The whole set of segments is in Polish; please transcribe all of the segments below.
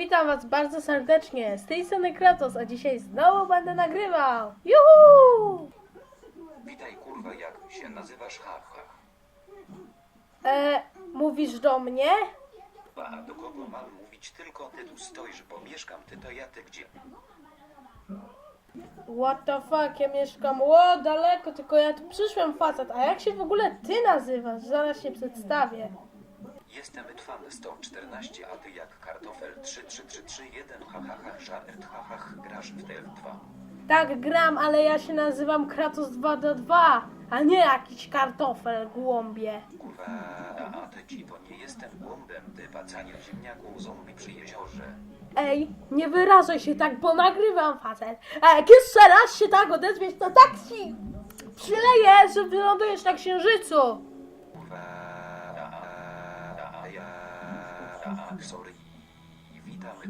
Witam was bardzo serdecznie. Z tej strony Kratos, a dzisiaj znowu będę nagrywał. Juhu! Witaj kurwa, jak się nazywasz? Ha, ha. E, mówisz do mnie? A do kogo mam mówić? Tylko ty tu stoisz, bo mieszkam, ty to ja, ty gdzie? What the fuck, ja mieszkam o daleko, tylko ja tu przyszłem facet. A jak się w ogóle ty nazywasz? Zaraz się przedstawię. Jestem Twan 114, a ty jak kartofel 33331, ha ha ha, żart, ha ha, ha, grasz w TF2. Tak gram, ale ja się nazywam Kratos 2 do 2 a nie jakiś kartofel głąbie. Kurwa, a, ty ci to nie jestem głąbem, ty pacanie ziemniaków zombie przy jeziorze. Ej, nie wyrażaj się tak, bo nagrywam facet. A jak jeszcze raz się tak odezwiesz, to tak ci przyleję, że wylądujesz na księżycu. Kurwa, a, sorry, witamy.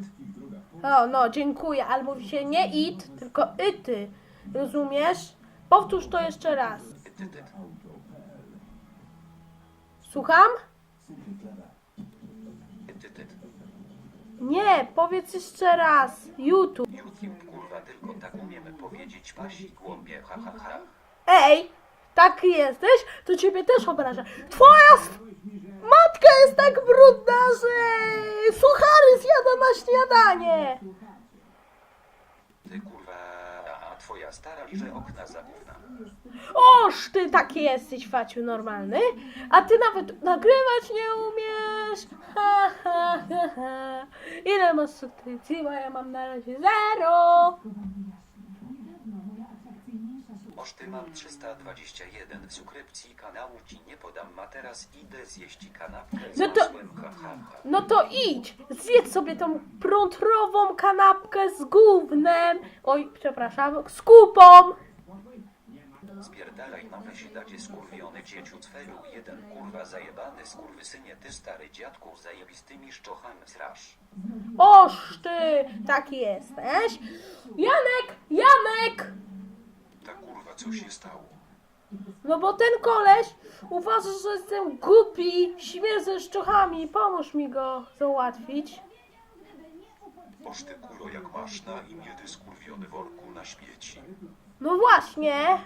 O, no, dziękuję, ale mówi się nie it, tylko ity. Rozumiesz? Powtórz to jeszcze raz. Słucham? Nie, powiedz jeszcze raz. YouTube. YouTube, kurwa, tylko tak umiemy powiedzieć, pasi głąbie, ha ha ha. Ej, tak jesteś? To ciebie też obraża. Twoja s- matka jest tak brudna, że zjada na śniadanie. Ty kurwa, a, twoja stara liże okna za gówna. Oż ty taki jesteś, Faciu, normalny. A ty nawet nagrywać nie umiesz. Ha, ha, ha, ha. Ile masz subskrypcji? Bo ja mam na razie zero. Oż ty mam 321 subskrypcji kanału ci nie podam, a teraz idę zjeść kanapkę z No to- masłem, ha ha ha. No to idź, zjedz sobie tą prątrową kanapkę z gównem. Oj, przepraszam, z kupą. Spierdalaj na dacie skurwiony dzieciu cfelu, jeden kurwa zajebany skurwysynie, ty stary dziadku z zajebistymi szczochami srasz. Oż ty taki jesteś. Janek, Janek. Ta kurwa co się stało? No bo ten koleś uważa, że jestem głupi, śmierdzę szczochami. Pomóż mi go załatwić. Oż ty kuro jak masz na imię ty skurwiony worku na śmieci. No właśnie.